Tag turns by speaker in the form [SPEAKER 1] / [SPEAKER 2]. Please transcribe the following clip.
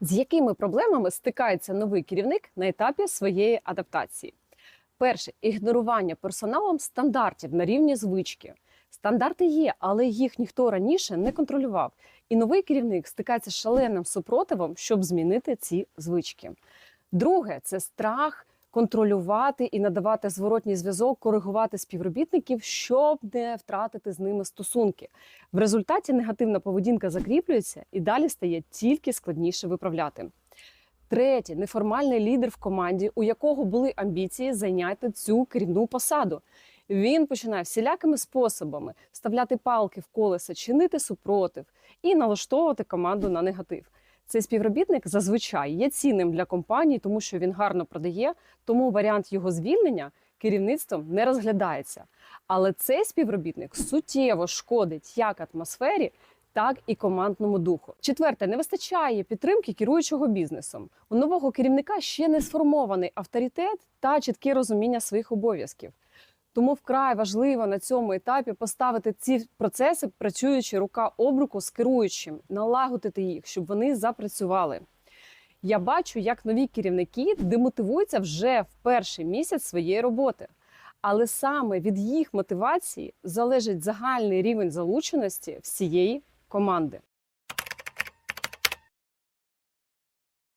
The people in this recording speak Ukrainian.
[SPEAKER 1] З якими проблемами стикається новий керівник на етапі своєї адаптації? Перше ігнорування персоналом стандартів на рівні звички. Стандарти є, але їх ніхто раніше не контролював. І новий керівник стикається з шаленим супротивом, щоб змінити ці звички. Друге це страх контролювати і надавати зворотній зв'язок, коригувати співробітників, щоб не втратити з ними стосунки. В результаті негативна поведінка закріплюється і далі стає тільки складніше виправляти. Третє неформальний лідер в команді, у якого були амбіції зайняти цю керівну посаду. Він починає всілякими способами вставляти палки в колеса, чинити супротив і налаштовувати команду на негатив. Цей співробітник зазвичай є цінним для компанії, тому що він гарно продає, тому варіант його звільнення керівництвом не розглядається. Але цей співробітник суттєво шкодить як атмосфері, так і командному духу. Четверте, не вистачає підтримки керуючого бізнесом. У нового керівника ще не сформований авторитет та чітке розуміння своїх обов'язків. Тому вкрай важливо на цьому етапі поставити ці процеси, працюючи рука об руку з керуючим, налагодити їх, щоб вони запрацювали. Я бачу, як нові керівники демотивуються вже в перший місяць своєї роботи. Але саме від їх мотивації залежить загальний рівень залученості всієї команди.